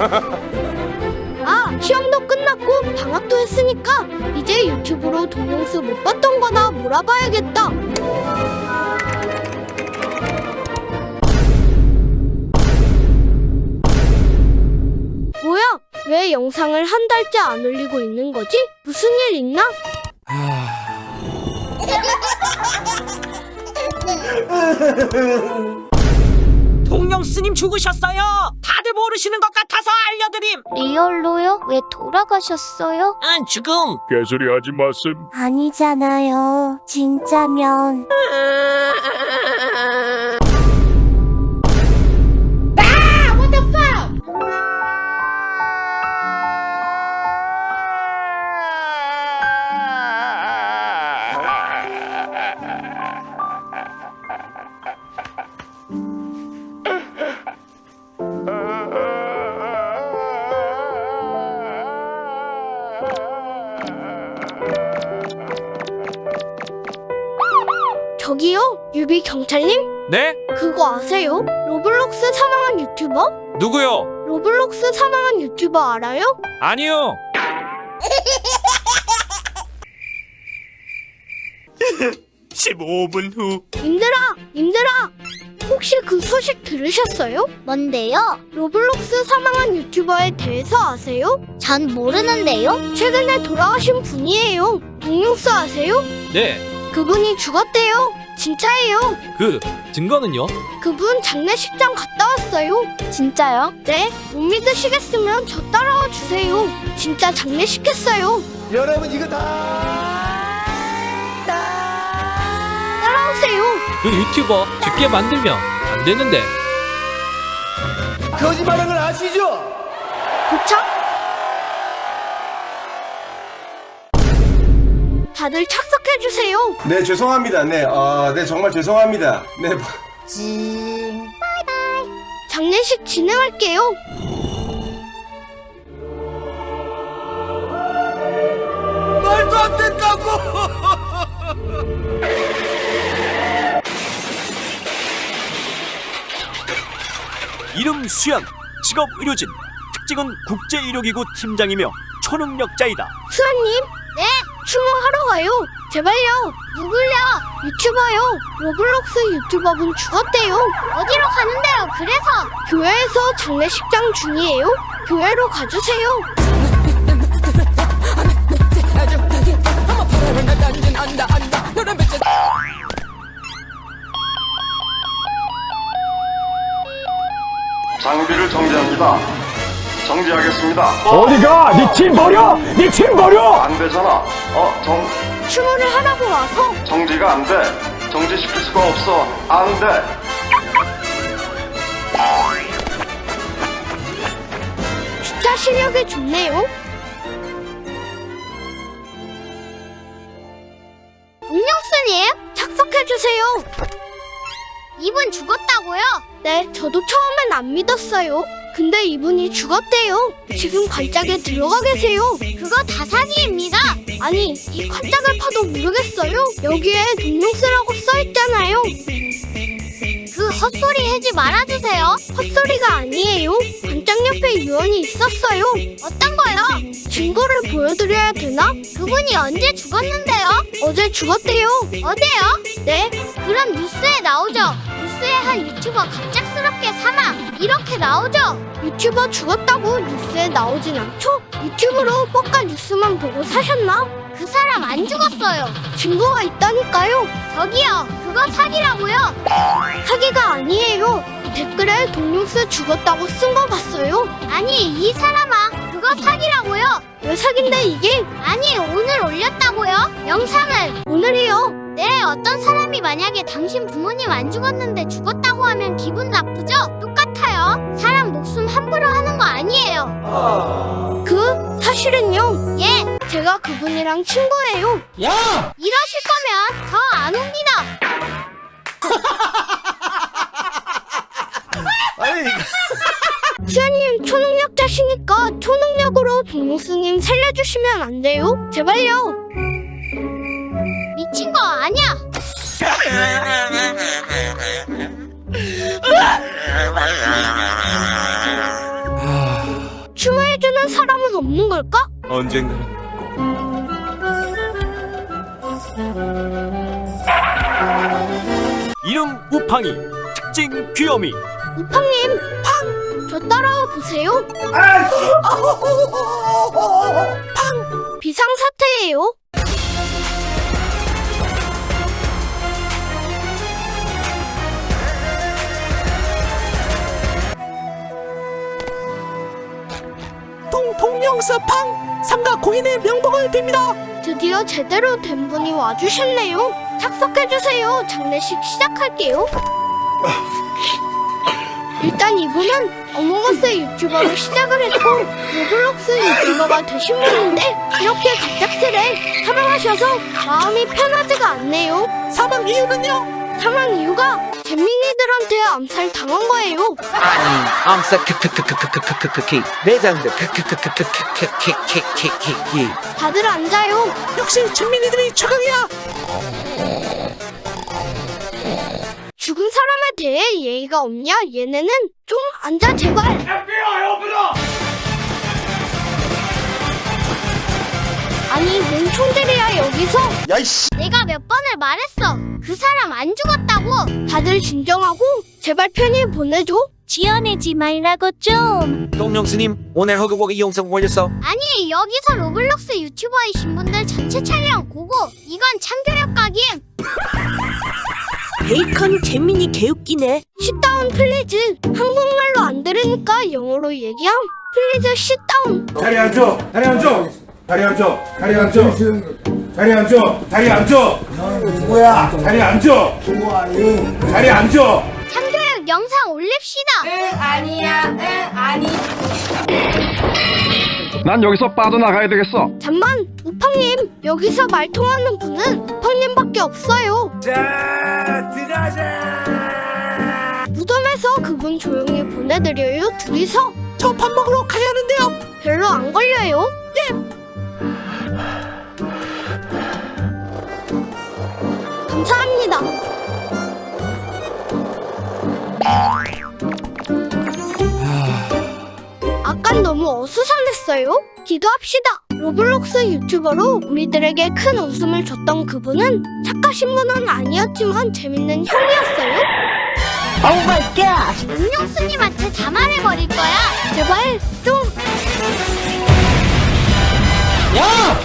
아, 시험도 끝났고 방학도 했으니까 이제 유튜브로 동영상 못 봤던 거나 몰아봐야겠다. 뭐야? 왜 영상을 한 달째 안 올리고 있는 거지? 무슨 일 있나? 동영 스님 죽으셨어요. 모르시는 것 같아서 알려드림. 리얼로요? 왜 돌아가셨어요? 안 죽음. 개소리 하지 마셈. 아니잖아요. 진짜면. 저기요, 유비 경찰님? 네? 그거 아세요? 로블록스 사망한 유튜버? 누구요? 로블록스 사망한 유튜버 알아요? 아니요. 님들아, 님들아, 혹시 그 소식 들으셨어요? 뭔데요? 로블록스 사망한 유튜버에 대해서 아세요? 전 모르는데요? 최근에 돌아가신 분이에요. 동영수 아세요? 네. 그분이 죽었대요. 진짜예요. 그 증거는요? 그분 장례식장 갔다 왔어요. 진짜요? 네, 못 믿으시겠으면 저 따라와 주세요. 진짜 장례식 했어요. 여러분 이거 다 따라오세요. 그 유튜버 죽게 만들면 안 되는데. 거짓말하는 걸 아시죠? 도착? 다들 착석해 주세요. 네 죄송합니다. 네, 어, 네 정말 죄송합니다. 네. 장례식 진행할게요. 말도 안 된다고. 이름 수연, 직업 의료진, 특징은 국제의료기구 팀장이며 초능력자이다. 수아님, 네, 추모하러 가요. 제발요. 누굴요? 유튜버요. 로블록스 유튜버분 죽었대요. 어디로 가는데요? 그래서 교회에서 장례식장 중이에요. 교회로 가주세요. 장비를 정지합니다. 정지하겠습니다. 어디가? 네 팀 버려! 네 팀 버려! 안 되잖아. 어, 정, 추모를 하라고 와서 정지가 안 돼. 정지시킬 수가 없어. 안 돼. 진짜 실력이 좋네요. 운영스님? 착석해주세요. 이분 죽었다고요? 네, 저도 처음엔 안 믿었어요. 근데 이분이 죽었대요. 지금 관짝에 들어가 계세요. 그거 다 사기입니다. 아니, 이 관짝을 파도 모르겠어요. 여기에 동룡스라고 써있잖아요. 그 헛소리 하지 말아주세요. 헛소리가 아니에요. 관짝 옆에 유언이 있었어요. 어떤 거요? 증거를 보여드려야 되나? 그분이 언제 죽었는데요? 어제 죽었대요. 어디요? 네, 그럼 뉴스에 나오죠. 뉴스에 한 유튜버 갑작스럽게 사망 이렇게 나오죠. 유튜버 죽었다고 뉴스에 나오진 않죠? 유튜브로 뻑가 뉴스만 보고 사셨나? 그 사람 안 죽었어요. 증거가 있다니까요. 저기요, 그거 사기라고요. 사기가 아니에요. 댓글에 동룡스 죽었다고 쓴 거 봤어요. 아니 이 사람아, 그거 사기라고요. 왜 사기인데 이게? 아니 오늘 올렸다고요? 영상을. 오늘이요. 네, 어떤 사람이 만약에 당신 부모님 안 죽었는데 죽었다고 하면 기분 나쁘죠? 똑같아요. 사람 목숨 함부로 하는 거 아니에요. 그 사실은요. 예, 제가 그분이랑 친구예요. 이러실 거면 저 안 옵니다. 아니 수현님 초능력자시니까 초능력으로 동룡스님 살려주시면 안 돼요? 제발요. 걸까? 언젠가는 꼭 이름 우팡이 특징 귀요미 우팡님, 팡! 저 따라와 보세요. 팡! 비상사태예요. 통통영스 팡 삼가 고인의 명복을 빕니다 드디어 제대로 된 분이 와주셨네요. 착석해주세요. 장례식 시작할게요. 일단 이분은 어몽어스 유튜버로 시작을 했고 로블록스 유튜버가 되신 분인데 이렇게 갑작스레 사망하셔서 마음이 편하지가 않네요. 사망 이유는요? 사망 이유가 잼민이들한테 암살 당한 거예요. 아니 암사 크크크크크크크크크키 내장들 크크크크크크크크크크키 다들 앉아요. 역시 주민이들이 최강이야 죽은 사람에 대해 예의가 없냐? 얘네는 좀 앉아 제발. 아니 뭔 총들이야 여기서? 내가 몇 번을 말했어. 그 사람 안 죽었다고. 다들 진정하고 제발 편히 보내줘. 지어내지 말라고 좀. 동룡스님 오늘 허그보기 영상 올렸어 아니 여기서 로블록스 유튜버이신 분들 전체 촬영 고고. 이건 참교육 각임. 베이컨 재민이 개웃기네 싯다운 플리즈. 한국말로 안 들으니까 영어로 얘기함. 플리즈 싯다운. 다리 앉아 다리 앉아 다리 앉아. 다리 앉아. 다리 앉아. 다리 앉아. 뭐야? 다리 앉아. 다리 앉아. 참교육 영상 올립시다. 난 여기서 빠져나가야 되겠어. 잠만 우팡님. 여기서 말 통하는 분은 우팡님밖에 없어요. 자 들어가자. 무덤에서 그분 조용히 보내드려요 둘이서. 저 밥 먹으러 가야 하는데요. 별로 안 걸려요. 감사합니다. 아깐 너무 어수선했어요. 기도합시다. 로블록스 유튜버로 우리들에게 큰 웃음을 줬던 그분은 착하신 분은 아니었지만 재밌는 형이었어요. 은용수님한테 다 말해버릴 거야. 제발 좀 야!